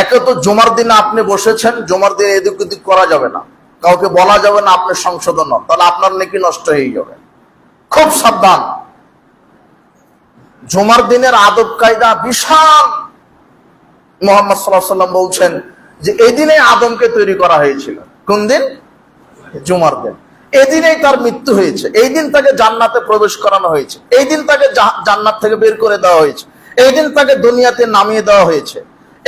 একে তো জমার দিনে আপনি বসেছেন, জমার দিনে এদিক ওদিক করা যাবে না। কাউকে বলা যাবে না আপনি সংশোধন তাহলে আপনার নাকি নষ্ট হয়ে যাবে। খুব সাবধান। জমার দিনের আদব কায়দা বিশাল। মোহাম্মদ সাল্লাহ সাল্লাম বলছেন যে, এদিনে আদমকে তৈরি করা হয়েছিল। কোন দিন? জুমার দিন। এদিনেই তার মৃত্যু হয়েছে। এই দিন তাকে জান্নাতে প্রবেশ করানো হয়েছে। এই দিন তাকে জান্নাত থেকে বের করে দেওয়া হয়েছে। এই দিন তাকে দুনিয়াতে নামিয়ে দেওয়া হয়েছে।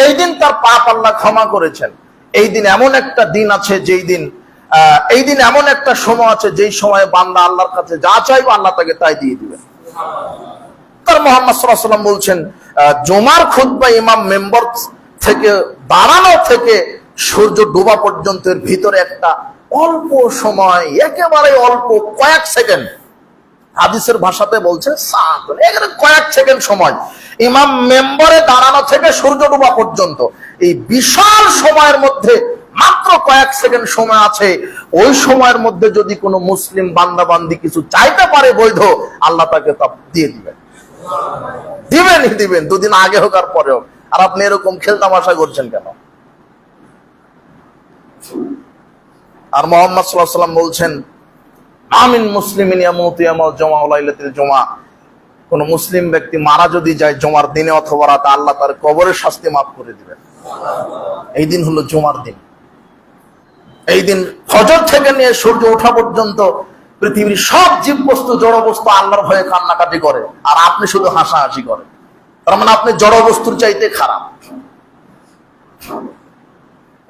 এই দিন তার পাপ আল্লাহ ক্ষমা করেছেন। এই দিন এমন একটা দিন আছে যেই দিন এই দিন এমন একটা সময় আছে যেই সময়ে বান্দা আল্লাহর কাছে যা চাইব আল্লাহ তাকে তাই দিয়ে দিবেন তার মোহাম্মদ সাল্লাম বলছেন জমার খুদ্া ইমাম মেম্বার থেকে, দাঁড়ানো থেকে সূর্য ডোবা পর্যন্তের ভিতরে একটা অল্প সময়, একেবারে অল্প কয়েক সেকেন্ড হাদিসের ভাষাতে বলছে এখানে কয়েক সেকেন্ড সময়। ইমাম মেম্বারে দাঁড়ানো থেকে সূর্য ডোবা পর্যন্ত। এই বিশাল সময়ের মধ্যে মাত্র কয়েক সেকেন্ড সময় আছে। ওই সময়ের মধ্যে যদি কোনো মুসলিম বান্দা বান্দি কিছু চাইতে পারে বৈধ, আল্লাহ তাকে তা দিয়ে দিবেন। দিবেনই দিবেন, দুদিন আগে হোক আর পরে হোক। আর আপনি এরকম খেলতামাশা করছেন কেন? আর মোহাম্মদ সাল্লাহ সাল্লাম বলছেন আমিন মুসলিম জমা। কোন মুসলিম ব্যক্তি মারা যদি যায় জমার দিনে অথবা রাতে আল্লাহ তার কবরের শাস্তি মাফ করে দিবেন এই দিন হলো জমার দিন। এই দিন ফজর থেকে নিয়ে সূর্য ওঠা পর্যন্ত পৃথিবীর সব জীব বস্তু জড় বস্তু আল্লাহর ভয়ে কান্নাকাটি করে। আর আপনি শুধু হাসাহাসি করেন তার মানে আপনি জড় বস্তুর চাইতে খারাপ।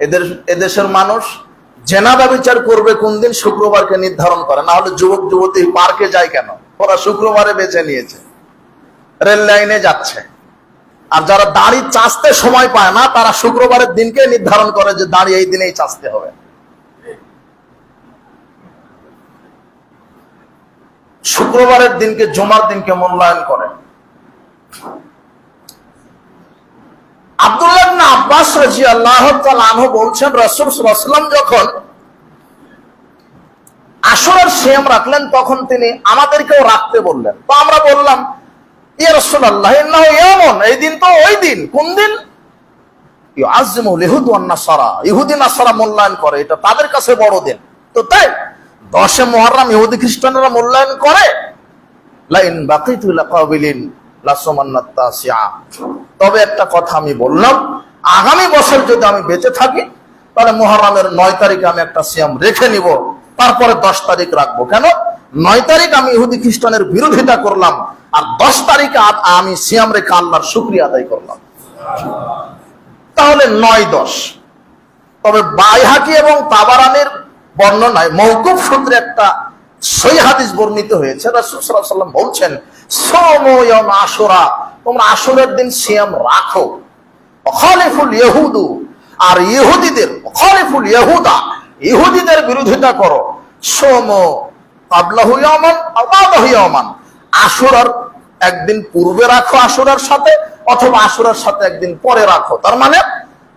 এদের, এদেশের মানুষ জেনাদা বিচার করবে কোন দিন শুক্রবারকে নির্ধারণ করে, না হলে যুবক যুবতী পার্কে যায় কেন? ওরা শুক্রবারে বেছে নিয়েছে। রেল লাইনে যাচ্ছে। আর যারা দাড়ি চাচতে সময় পায় না, তারা শুক্রবারের দিনকে নির্ধারণ করে যে দাড়ি এই দিনেই চাচতে হবে। শুক্রবারের দিনকে জমার দিনকে মূল্যায়ন করে আব্দুল্লাহ ইবনে রাদিয়াল্লাহু তাআলা আনহু বলছেন, রাসূল যখন আশুরার সিয়াম রাখলেন, তখন তিনি আমাদেরকেও রাখতে বললেন। তো আমরা বললাম, ইয়া রাসূলুল্লাহ, ইন্নাহু ইয়ামুন এই দিন তো ওই দিন, কোন দিন? তাদের কাছে বড় দিন। তো তাই, দশে মূল্যায়ন করে তবে একটা কথা আমি বললাম, আগামী বছর যদি আমি বেঁচে থাকি, তাহলে মুহররমের নয় তারিখে আমি একটা সিয়াম রেখে নিব। তারপরে দশ তারিখ রাখব। কেন? নয় তারিখ আমি ইহুদি খ্রিস্টানের বিরোধিতা করলাম, আর দশ তারিখে আমি সিয়াম রেখে আল্লাহর শুক্রিয়া আদায় করলাম। তাহলে নয় দশ। তবে বাইহাকি এবং তাবারানের বর্ণনায় মৌকুফ সূত্রে একটা সই হাদিস বর্ণিত হয়েছে। বলছেন, সোমো আসরা তোমরা আসরের দিন সিয়াম রাখো। খলিফুল ইহুদু আর ইহুদিদের খলিফুল ইহুদা ইহুদিদের বিরোধিতা করো। সোম কাবলাহু ইয়ামান আও বাদাহু ইয়ামান আশুরার একদিন পূর্বে রাখো আশুরার সাথে, অথবা আশুরার সাথে একদিন পরে রাখো। তার মানে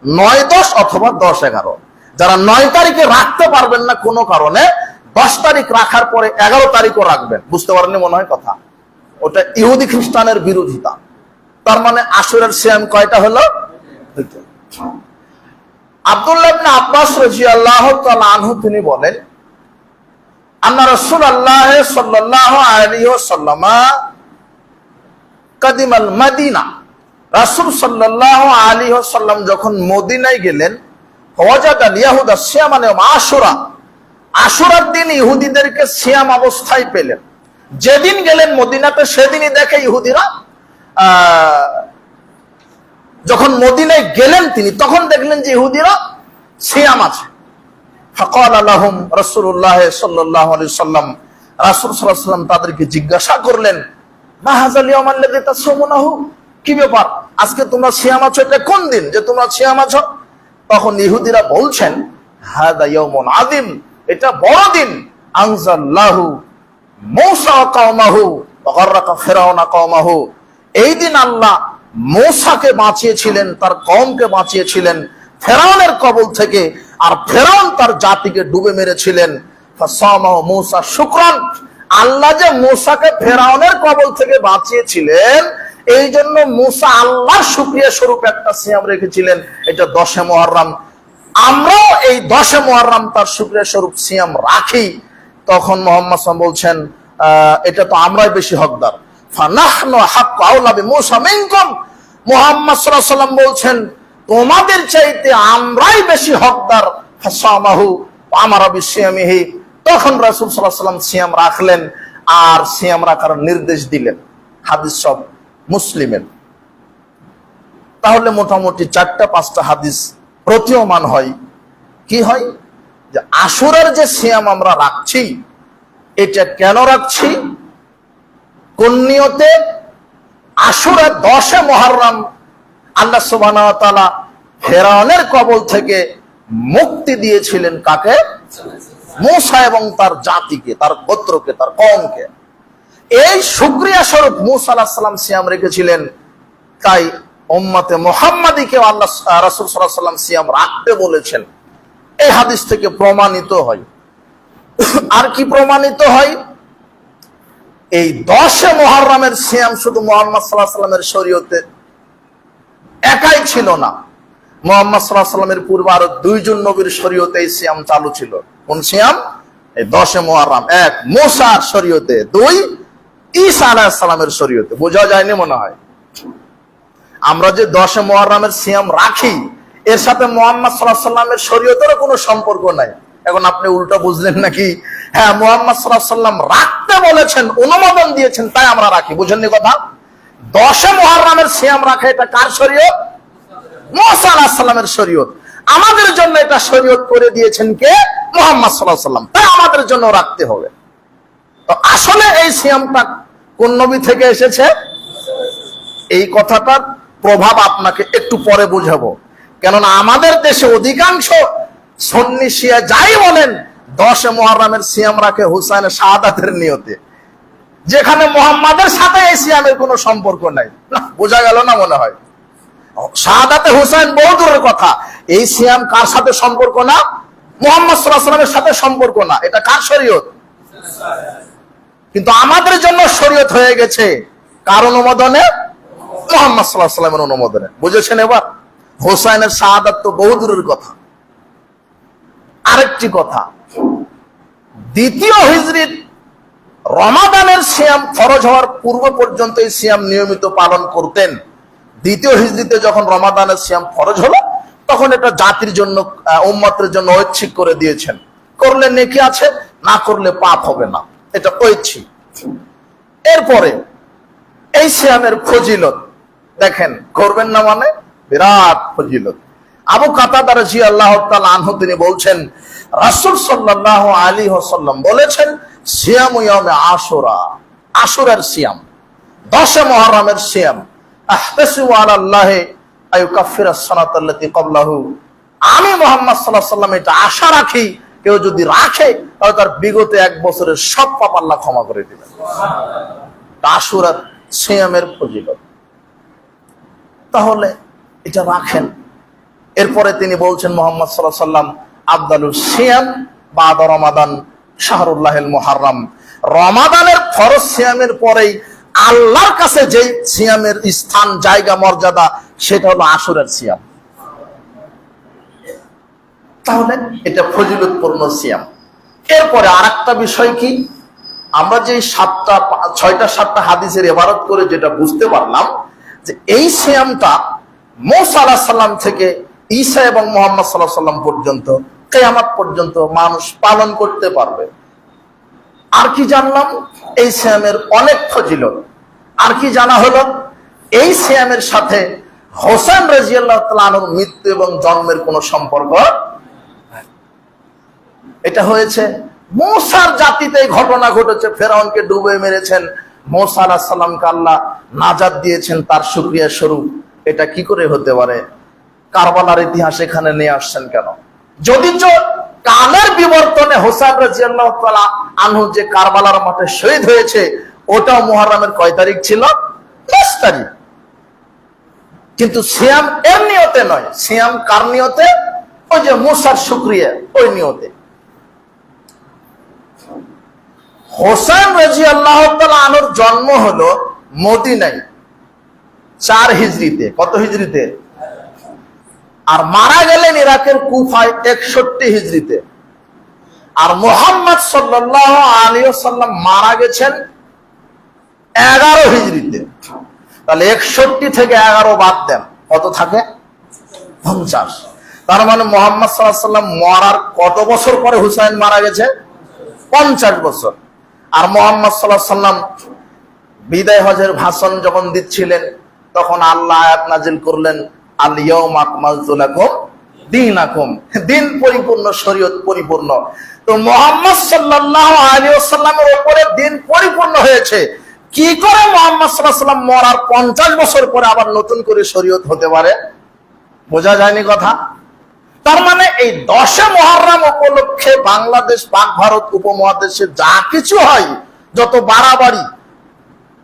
নয় দশ অথবা দশ এগারো। যারা নয় তারিখে রাখতে পারবেন না কোনো কারণে, দশ তারিখ রাখার পরে এগারো তারিখও রাখবেন। বুঝতে পারেননি মনে হয় কথা? ওটা ইহুদি খ্রিস্টানের বিরোধিতা। তার মানে আসরের সিয়াম কয়টা হলো? আব্দুল্লাহ তিনি বলেন সাল্লাল্লাহু আলাইহি ওয়াসাল্লাম কাদিমাল মদিনা। রাসূল ওয়াসাল্লাম যখন মদিনায় গেলেন দিন ইহুদিদেরকে অবস্থায় পেলেন। যেদিন গেলেন মদিনাতে সেদিনই দেখে ইহুদিরা আহ, যখন মদিনায় গেলেন তিনি, তখন দেখলেন যে ইহুদিরা সিয়াম আছে। ফকাল আলহম রসুল্লাহ সাল্লাহ সাল্লাম। রাসুল সাল্লাহ সাল্লাম তাদেরকে জিজ্ঞাসা করলেন কি ব্যাপার? আজকে তোমরা সিয়াম আছো, এটা কোন দিন যে তোমরা সিয়াম আছো? তখন ইহুদিরা বলছেন আদিম এটা বড় দিন। এই দিন আল্লাহ মৌসাকে বাঁচিয়েছিলেন, তার কমকে বাঁচিয়েছিলেন ফেরাউনের কবল থেকে, আর ফেরাউন তার জাতিকে ডুবে মেরেছিলেন। মূসা আল্লাহ যে মূসাকে ফেরাউনের কবল থেকে বাঁচিয়েছিলেন, এই জন্য মুসা আল্লাহর শুক্রিয়া স্বরূপ একটা সিয়াম রেখেছিলেন, এটা দশে মহরম আমরাও এই দশে মহরম তার শুক্রিয়া স্বরূপ সিয়াম রাখি। তখন মোহাম্মদ বলছেন এটা তো আমরাই বেশি হকদার। বলছেন, তোমাদের চাইতে আমরাই বেশি হকদার। আমারা বিসিয়ামিহি। তখন রাসূল সাল্লাম সিয়াম রাখলেন আর সিয়াম রাখার নির্দেশ দিলেন। হাদিস সব মুসলিমের। তাহলে মোটামুটি চারটা পাঁচটা হাদিস প্রতীয়মান হয়। কি হয়? যে আসুরের যে সিয়াম আমরা রাখছি, এটা কেন রাখছি? কোন নিয়তে আসুরা দশে মহরম আল্লাহ সুবাহ ফেরাউনের কবল থেকে মুক্তি দিয়েছিলেন কাকে? মূসা এবং তার জাতিকে, তার গোত্রকে, তার কমকে এই শুক্রিয়া স্বরূপ মুসা আল্লাহ সিয়াম রেখেছিলেন। তাই উম্মতে মোহাম্মদীকে আল্লাহ রাসুল সাল্লাহ সাল্লাম সিয়াম রাখতে বলেছেন। এই হাদিস থেকে প্রমাণিত হয়। আর কি প্রমাণিত হয়? এই দশে মহরমের সিয়াম শুধু মোহাম্মদ সাল্লাহ সাল্লামের শরীয়তে একাই ছিল না। মোহাম্মদ সাল্লাহ সাল্লামের পূর্বে আরও দুইজন নবীর শরীয়তে এই সিয়াম চালু ছিল। কোন সিয়াম? এই দশে মহরম এক, মোসার শরীয়তে। দুই, ঈসা আলাহ সাল্লামের শরীয়তে। বোঝা যায়নি মনে হয়? আমরা যে দশে মহরমের সিয়াম রাখি, এর সাথে মোহাম্মদ সাল্লাহ সাল্লামের শরীয়তেরও কোনো সম্পর্ক নাই। এখন আপনি উল্টো বুঝলেন নাকি? হ্যাঁ মোহাম্মদ সাল্লাম রাখতে বলেছেন, অনুমোদন দিয়েছেন, তাই আমরা রাখি। বুঝেননি কথা? দশে মহরমের সিয়াম রাখা এটা কার শরীয়ত? মোসা শরীয়ত। আমাদের জন্য এটা শরীয়ত করে দিয়েছেন কে? মোহাম্মদ সাল্লাম তাই আমাদের জন্য রাখতে হবে। তো আসলে এই সিয়ামটা কোন নবী থেকে এসেছে? এই কথাটার প্রভাব আপনাকে একটু পরে বুঝাবো। কেননা আমাদের দেশে অধিকাংশ সন্নি শিয়া যাই বলেন দশে মহরমের সিয়াম রাখে হুসাইনের শাহাদাতের নিয়তে। যেখানে মোহাম্মদের সাথে এই সিয়ামের কোনো সম্পর্ক নাই। বোঝা গেল না মনে হয়? শাহাদাতে হুসাইন বহু দূরের কথা। এই সিয়াম কার সাথে সম্পর্ক না? মোহাম্মদ সাল্লাহ সাল্লামের সাথে সম্পর্ক না। এটা কার শরীয়ত? কিন্তু আমাদের জন্য শরীয়ত হয়ে গেছে কার অনুমোদনে? মোহাম্মদ সাল্লাহ সাল্লামের অনুমোদনে। বুঝেছেন এবার? হোসাইনের শাহাদাত তো বহু দূরের কথা। আরেকটি কথা। দ্বিতীয় হিজরিত রমাদানের সিয়াম ফরজ হওয়ার পূর্ব পর্যন্ত এই সিয়াম নিয়মিত পালন করতেন। দ্বিতীয় হিজরিতে যখন রমাদানের সিয়াম ফরজ হলো, তখন এটা জাতির জন্য উম্মতের জন্য ঐচ্ছিক করে দিয়েছেন। করলে নেকি আছে, না করলে পাপ হবে না। এটা ঐচ্ছিক। এরপরে এই সিয়ামের ফজিলত, দেখেন, করবেন না মানে বিরাট ফজিলত। আবু কাতাদার জি আল্লাহ আনহু তিনি বলছেন, রাসূল সাল্লাল্লাহু আলী ওয়াসাল্লাম বলেছেন, সিয়াম ইয়ামে আশুরা। আশুরার সিয়াম, দশে মুহররমের সিয়াম। আমি মুহাম্মদ সাল্লাল্লাহু সাল্লাম এটা আশা রাখি, কেউ যদি রাখে, তাহলে তার বিগত এক বছরের সব পাপ আল্লাহ ক্ষমা করে দিবেন। আশুরার সিয়ামের ফজিলত তাহলে এটা রাখেন। এরপরে তিনি বলছেন মোহাম্মদ সাল্লাহ সাল্লাম আব্দালুল সিয়াম বাদ রমাদান শাহরুল্লাহ মোহারম রমাদানের ফরজ সিয়ামের পরেই আল্লাহর কাছে যে সিয়ামের স্থান, জায়গা, মর্যাদা, সেটা হলো আসুরের সিয়াম। তাহলে এটা ফজিলতপূর্ণ সিয়াম। এরপরে আর বিষয় কি? আমরা যে সাতটা, ছয়টা, সাতটা হাদিসের এবারত করে যেটা বুঝতে পারলাম, যে এই সিয়ামটা মৌসা আলাহ সাল্লাম থেকে ঈসা এবং মোহাম্মদ সাল্লাহ সাল্লাম পর্যন্ত, কেয়ামাত পর্যন্ত মানুষ পালন করতে পারবে। আর কি জানলাম? এই সিয়ামের অনেক ফজিলত। আর কি জানা হলো? এই সিয়ামের সাথে হোসেন রাজিয়াল্লাহ তালানুর মৃত্যু এবং জন্মের কোনো সম্পর্ক এটা হয়েছে, মৌসার জাতিতে ঘটনা ঘটেছে। ফেরাউনকে ডুবে মেরেছেন, মৌসা আলাহ সাল্লামকে আল্লাহ নাজাদ দিয়েছেন, তার সুক্রিয়া স্বরূপ। এটা কি করে হতে পারে? কারবালার ইতিহাস এখানে নিয়ে আসছেন কেন? যদি কালের বিবর্তনে হোসান রাজিয়াল্লাহ আনহু যে কারবালার মাঠে শহীদ হয়েছে, ওটাও মুহররমের কয় তারিখ ছিল? দশ তারিখ। কিন্তু সিয়াম এর নিয়তে নয়, সিয়াম কার নিয়তে? ওই যে মুসার শুক্রিয়া, ওই নিয়তে। হোসেন রাজি আল্লাহ আনুর জন্ম হলো মদিনায়, চার হিজড়িতে। কত হিজড়িতে? আর মারা গেলেন ইরাকের কুফায় একষট্টি হিজড়িতে। আর মোহাম্মদ সাল্লাহ আলী সাল্লাম মারা গেছেন এগারো হিজড়িতে। তাহলে একষট্টি থেকে এগারো বাদ দেন। কত থাকে? পঞ্চাশ। তার মানে মোহাম্মদ সাল্লাহ সাল্লাম মরার কত বছর পরে হুসাইন মারা গেছে? পঞ্চাশ বছর। আর মোহাম্মদ সাল্লাহ সাল্লাম বিদায় হজের ভাষণ যখন দিচ্ছিলেন, তখন আল্লাহ আয়াত নাজিল করলেন আলিয়ম আকমালতু লাকুম দীনাকুম। দিন পরিপূর্ণ, শরীয়ত পরিপূর্ণ। তো মোহাম্মদ সাল্লাল্লাহু আলাইহি ওয়াসাল্লামের উপরে দিন পরিপূর্ণ হয়েছে। কি করে মোহাম্মদ সাল্লাল্লাহু আলাইহি ওয়াসাল্লাম মরার 50 বছর পরে আবার নতুন করে শরীয়ত হতে পারে? বোঝা যায়নি কথা? তার মানে এই দশে মহরম উপলক্ষে বাংলাদেশ, পাক ভারত উপমহাদেশে যা কিছু হয়, যত বাড়াবাড়ি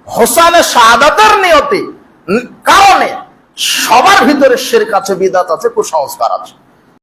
হোসানের শাহাদাতের নিয়তে, কারণে সবার ভিতরে শের কাছে বিদাত আছে কুসংস্কার আছে।